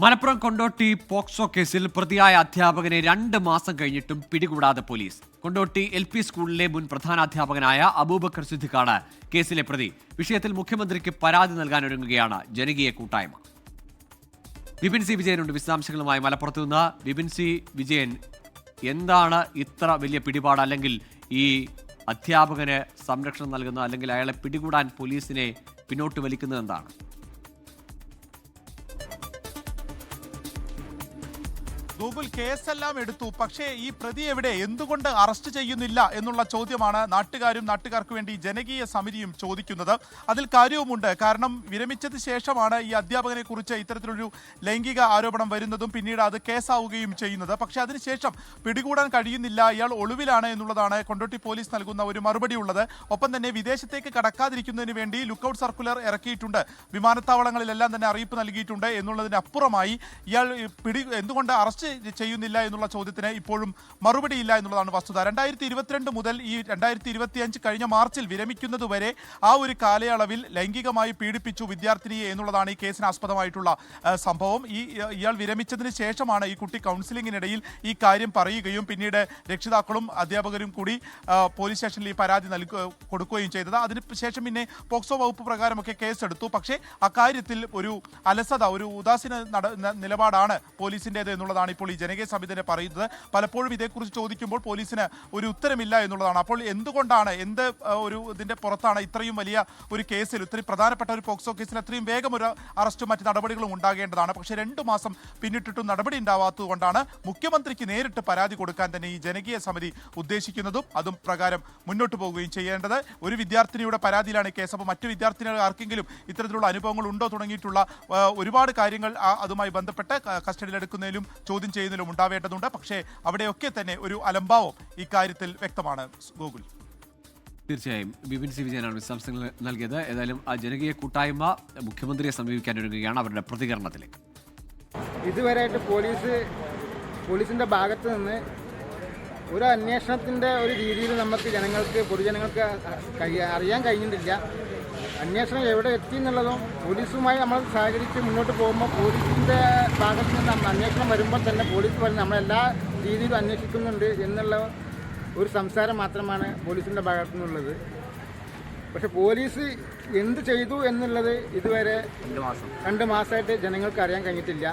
Malappuram Kondotty POCSO കേസിൽ പ്രതിയായ അധ്യാപകനെ രണ്ട് മാസം കഴിഞ്ഞിട്ടും പിടികൂടാതെ പോലീസ്. കൊണ്ടോട്ടി എൽ പി സ്കൂളിലെ മുൻ പ്രധാനാധ്യാപകനായ അബൂബക്കർ സിദ്ദിഖാണ് കേസിലെ പ്രതി. വിഷയത്തിൽ മുഖ്യമന്ത്രിക്ക് പരാതി നൽകാൻ ഒരുങ്ങുകയാണ് ജനകീയ കൂട്ടായ്മ. വിപിൻ സി വിജയനുണ്ട്. വിശദാംശങ്ങളുമായി മലപ്പുറത്ത് നിന്ന് വിപിൻ സി വിജയൻ. എന്താണ് ഇത്ര വലിയ പിടിപാട്? അല്ലെങ്കിൽ ഈ അധ്യാപകന് സംരക്ഷണം നൽകുന്ന അല്ലെങ്കിൽ അയാളെ പിടികൂടാൻ പോലീസിനെ പിന്നോട്ട് വലിക്കുന്നത് എന്താണ്? ഗൂഗിൾ കേസെല്ലാം എടുത്തു. പക്ഷേ ഈ പ്രതി എവിടെ? എന്തുകൊണ്ട് അറസ്റ്റ് ചെയ്യുന്നില്ല എന്നുള്ള ചോദ്യമാണ് നാട്ടുകാരും നാട്ടുകാർക്ക് വേണ്ടി ജനകീയ സമിതിയും ചോദിക്കുന്നത്. അതിൽ കാര്യവുമുണ്ട്. കാരണം വിരമിച്ചത് ശേഷമാണ് ഈ അധ്യാപകനെ കുറിച്ച് ഇത്തരത്തിലൊരു ലൈംഗിക ആരോപണം വരുന്നതും പിന്നീട് അത് കേസാവുകയും ചെയ്യുന്നത്. പക്ഷേ അതിനുശേഷം പിടികൂടാൻ കഴിയുന്നില്ല. ഇയാൾ ഒളിവിലാണ് എന്നുള്ളതാണ് കൊണ്ടോട്ടി പോലീസ് നൽകുന്ന ഒരു മറുപടി ഉള്ളത്. ഒപ്പം തന്നെ വിദേശത്തേക്ക് കടക്കാതിരിക്കുന്നതിന് വേണ്ടി ലുക്കൌട്ട് സർക്കുലർ ഇറക്കിയിട്ടുണ്ട്. വിമാനത്താവളങ്ങളിലെല്ലാം തന്നെ അറിയിപ്പ് നൽകിയിട്ടുണ്ട്. എന്നുള്ളതിനപ്പുറമായി ഇയാൾ പിടി എന്തുകൊണ്ട് അറസ്റ്റ് ചെയ്യുന്നില്ല എന്നുള്ള ചോദ്യത്തിന് ഇപ്പോഴും മറുപടിയില്ല എന്നുള്ളതാണ് വസ്തുത. രണ്ടായിരത്തി ഇരുപത്തിരണ്ട് മുതൽ ഈ രണ്ടായിരത്തി ഇരുപത്തിയഞ്ച് കഴിഞ്ഞ മാർച്ചിൽ വിരമിക്കുന്നത് വരെ ആ ഒരു കാലയളവിൽ ലൈംഗികമായി പീഡിപ്പിച്ചു വിദ്യാർത്ഥിനിയെ എന്നുള്ളതാണ് ഈ കേസിന് ആസ്പദമായിട്ടുള്ള സംഭവം. ഈ ഇയാൾ വിരമിച്ചതിന് ശേഷമാണ് ഈ കുട്ടി കൗൺസിലിങ്ങിനിടയിൽ ഈ കാര്യം പറയുകയും പിന്നീട് രക്ഷിതാക്കളും അധ്യാപകരും കൂടി പോലീസ് സ്റ്റേഷനിൽ ഈ പരാതി നൽകുക കൊടുക്കുകയും ചെയ്തത്. അതിന് ശേഷം പിന്നെ പോക്സോ വകുപ്പ് പ്രകാരമൊക്കെ കേസെടുത്തു. പക്ഷേ അക്കാര്യത്തിൽ ഒരു അലസത ഒരു ഉദാസീന നിലപാടാണ് പോലീസിന്റേത് എന്നുള്ളതാണ് ഇപ്പോൾ ഈ ജനകീയ സമിതി തന്നെ പറയുന്നത് പലപ്പോഴും ഇതേക്കുറിച്ച് ചോദിക്കുമ്പോൾ പോലീസിന് ഒരു ഉത്തരമില്ല എന്നുള്ളതാണ്. അപ്പോൾ എന്തുകൊണ്ടാണ് എന്ത് ഒരു ഇതിന്റെ പുറത്താണ് ഇത്രയും വലിയ ഒരു കേസിൽ ഇത്രയും പ്രധാനപ്പെട്ട ഒരു പോക്സോ കേസിൽ അത്രയും വേഗം ഒരു അറസ്റ്റും മറ്റ് നടപടികളും ഉണ്ടാകേണ്ടതാണ്. പക്ഷേ രണ്ടു മാസം പിന്നിട്ടിട്ടും നടപടി ഉണ്ടാവാത്തത് കൊണ്ടാണ് മുഖ്യമന്ത്രിക്ക് നേരിട്ട് പരാതി കൊടുക്കാൻ തന്നെ ഈ ജനകീയ സമിതി ഉദ്ദേശിക്കുന്നതും അതും പ്രകാരം മുന്നോട്ട് പോവുകയും ചെയ്യേണ്ടത്. ഒരു വിദ്യാർത്ഥിനിയുടെ പരാതിയിലാണ് കേസ്. അപ്പോൾ മറ്റു വിദ്യാർത്ഥിനികൾ ആർക്കെങ്കിലും ഇത്തരത്തിലുള്ള അനുഭവങ്ങൾ ഉണ്ടോ തുടങ്ങിയിട്ടുള്ള ഒരുപാട് കാര്യങ്ങൾ അതുമായി ബന്ധപ്പെട്ട് കസ്റ്റഡിയിലെടുക്കുന്നതിലും ചോദ്യം ചെയ്യുന്നതിലും ഉണ്ടാവേണ്ടതുണ്ട്. പക്ഷേ അവിടെയൊക്കെ തന്നെ ഒരു അലംഭാവം ഇക്കാര്യത്തിൽ വ്യക്തമാണ് ഗൂഗിൾ തീർച്ചയായും. ബിപിൻ സി വിജയനാണ് വിശദാംശങ്ങൾ നൽകിയത്. ഏതായാലും ആ ജനകീയ കൂട്ടായ്മ മുഖ്യമന്ത്രിയെ സമീപിക്കാൻ ഒരുങ്ങുകയാണ് അവരുടെ പ്രതികരണത്തിൽ ഇതുവരെയായിട്ട് പോലീസ് പോലീസിന്റെ ഭാഗത്ത് നിന്ന് ഒരു അന്വേഷണത്തിന്റെ ഒരു രീതിയിൽ നമുക്ക് ജനങ്ങൾക്ക് പൊതുജനങ്ങൾക്ക് അറിയാൻ കഴിഞ്ഞിട്ടില്ല. അന്വേഷണം എവിടെ എത്തി എന്നുള്ളതും പോലീസുമായി നമ്മൾ സഹകരിച്ച് മുന്നോട്ട് പോകുമ്പോൾ പോലീസിന്റെ ഭാഗത്ത് നിന്ന് അന്വേഷണം വരുമ്പോൾ തന്നെ പോലീസ് പറഞ്ഞ് നമ്മളെല്ലാ രീതിയിലും അന്വേഷിക്കുന്നുണ്ട് എന്നുള്ള ഒരു സംസാരം മാത്രമാണ് പോലീസിന്റെ ഭാഗത്തു നിന്നുള്ളത്. പക്ഷെ പോലീസ് എന്ത് ചെയ്തു എന്നുള്ളത് ഇതുവരെ രണ്ട് മാസം. രണ്ട് മാസമായിട്ട് ജനങ്ങൾക്ക് അറിയാൻ കഴിഞ്ഞിട്ടില്ല.